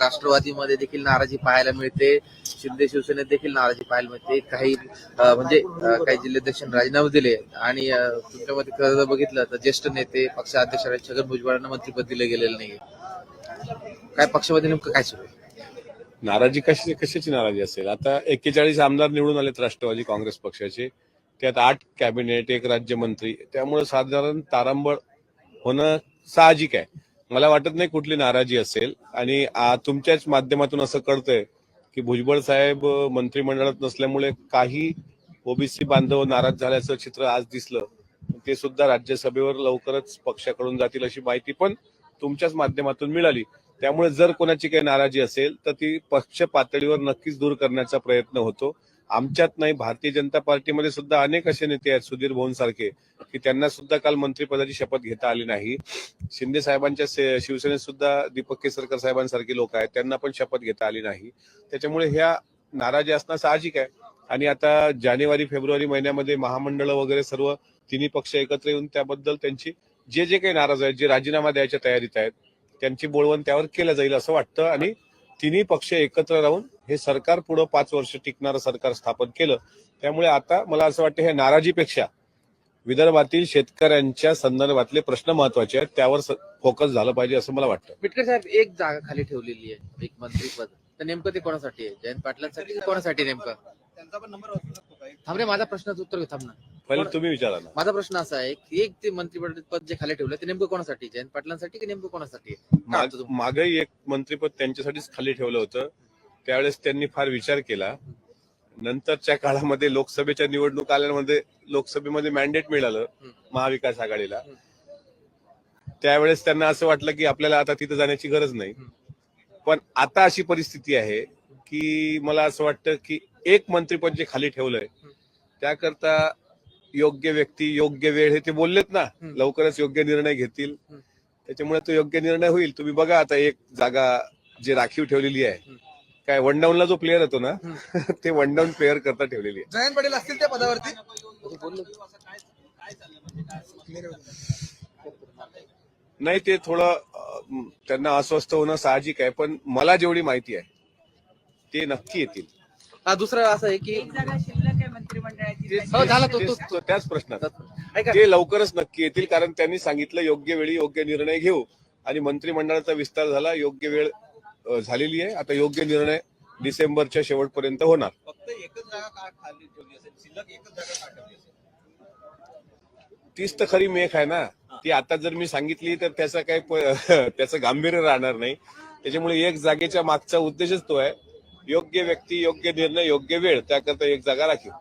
राष्ट्रवादीमध्ये देखील नाराजी पाहायला मिळते. शिंदे शिवसेनेत देखील नाराजी पाहायला मिळते. काही म्हणजे काही जिल्हाध्यक्षांनी राजीनामे दिले आणि तुमच्यामध्ये खरं बघितलं तर ज्येष्ठ नेते पक्षाध्यक्ष छगन भुजबळांना मंत्रिपद दिलं गेलेलं नाही काय पक्षामध्ये नेमकं काय सुरू नाराजी कशी कशाची नाराजी असेल? आता एक्केचाळीस आमदार निवडून आलेत राष्ट्रवादी काँग्रेस पक्षाचे. त्यात आठ कॅबिनेट एक राज्यमंत्री. त्यामुळे साधारण तारांबळ होणं साहजिक आहे. मला वाटत नाही कुठली नाराजी असेल. आणि तुमच्याच माध्यमातून असं कळतंय की भुजबळ साहेब मंत्रिमंडळात नसल्यामुळे काही ओबीसी बांधव नाराज झाल्याचं चित्र आज दिसलं. ते सुद्धा राज्यसभेवर लवकरच पक्षाकडून जातील अशी माहिती पण तुमच्याच माध्यमातून मिळाली. त्यामुळे जर कोणाची काही नाराजी असेल तर ती पक्ष पातळीवर नक्कीच दूर करण्याचा प्रयत्न होतो. आमच्यात नाही भारतीय जनता पार्टीमध्ये सुद्धा अनेक असे नेते आहेत सुधीर भोन सारखे की त्यांना सुद्धा काल मंत्रिपदाची शपथ घेता आली नाही. शिंदे साहेबांच्या शिवसेनेत सुद्धा दीपक केसरकर साहेबांसारखे लोक आहेत त्यांना पण शपथ घेता आली नाही. त्याच्यामुळे ह्या नाराजी असणं साहजिक आहे. आणि आता जानेवारी फेब्रुवारी महिन्यामध्ये महामंडळ वगैरे सर्व तिन्ही पक्ष एकत्र येऊन त्याबद्दल त्यांची जे जे काही नाराज आहेत जे राजीनामा द्यायच्या तयारीत आहेत त्यांची बोलवण त्यावर केलं जाईल असं वाटतं. आणि तिन्ही पक्ष एकत्र राहून हे सरकार पुढं पाच वर्ष टिकणारं सरकार स्थापन केलं. त्यामुळे आता मला असं वाटतं हे नाराजीपेक्षा विदर्भातील शेतकऱ्यांच्या संदर्भातले प्रश्न महत्त्वाचे आहेत. त्यावर फोकस झालं पाहिजे असं मला वाटतं. बिटकर साहेब एक जागा खाली ठेवलेली आहे एक मंत्रीपद. तर नेमकं ते कोणासाठी आहे? जयंत पाटलांसाठी की कोणासाठी नेमकं? त्यांचा पण नंबर वाचू शकतो का? थांब रे माझा प्रश्नाचं उत्तर घे थांब ना. पहिले तुम्ही विचारा ना माझा प्रश्न असा आहे की एक ते मंत्रिपद पद जे खाली ठेवलं ते नेमकं कोणासाठी जयंत पाटलांसाठी की नेमकं कोणासाठी आहे? काय वाटतं तुम्हाला? मागही एक मंत्रिपद त्यांच्यासाठीच खाली ठेवलं होतं त्यावेळेस त्यांनी फार विचार केला नंतरच्या काळामध्ये लोकसभेच्या निवडणूक आल्यामध्ये लोकसभेमध्ये मॅन्डेट मिळालं. महाविकास आघाडीला. त्यावेळेस त्यांना असं वाटलं की आपल्याला आता तिथं जाण्याची गरज नाही. पण आता अशी परिस्थिती आहे की मला असं वाटतं की एक मंत्रिपद जे खाली ठेवलंय. त्याकरता योग्य व्यक्ती योग्य वेळ हे ते बोललेत ना. लवकरच योग्य निर्णय घेतील. त्याच्यामुळे तो योग्य निर्णय होईल तुम्ही बघा आता एक जागा जी राखीव ठेवलेली आहे हं. काय वन डाऊनला जो प्लेअर होतो ना. ते वन डाऊन प्लेअर करता ठेवलेली आहे जयंत पाटील असतील त्या पदावरती. नाही ते थोडं त्यांना अस्वस्थ होणं साहजिक आहे पण मला जेवढी माहिती आहे ते नक्की येतील हा दुसरं असं आहे की हो, झाला तो- तेच- तो- त्याच प्रश्नात. ऐका. ते लवकरच नक्की येतील कारण त्यांनी सांगितलं योग्य वेळी योग्य निर्णय घेऊ. आणि मंत्रिमंडळाचा विस्तार झाला योग्य वेळ अं, झालेली आहे. आता योग्य निर्णय डिसेंबरच्या शेवटपर्यंत होणार. फक्त एकच जागा का खाली ठेवली असेल? शिल्लक एकच जागा का ठेवली असेल? तीच तर खरी मेख आहे ना. ती आता जर मी सांगितली तर त्याचा काही प- त्याचं गांभीर्य राहणार नाही. त्याच्यामुळे एक जागेच्या मागचा उद्देशच तो आहे. योग्य व्यक्ती योग्य निर्णय योग्य वेळ त्याकरता एक जागा राखीव.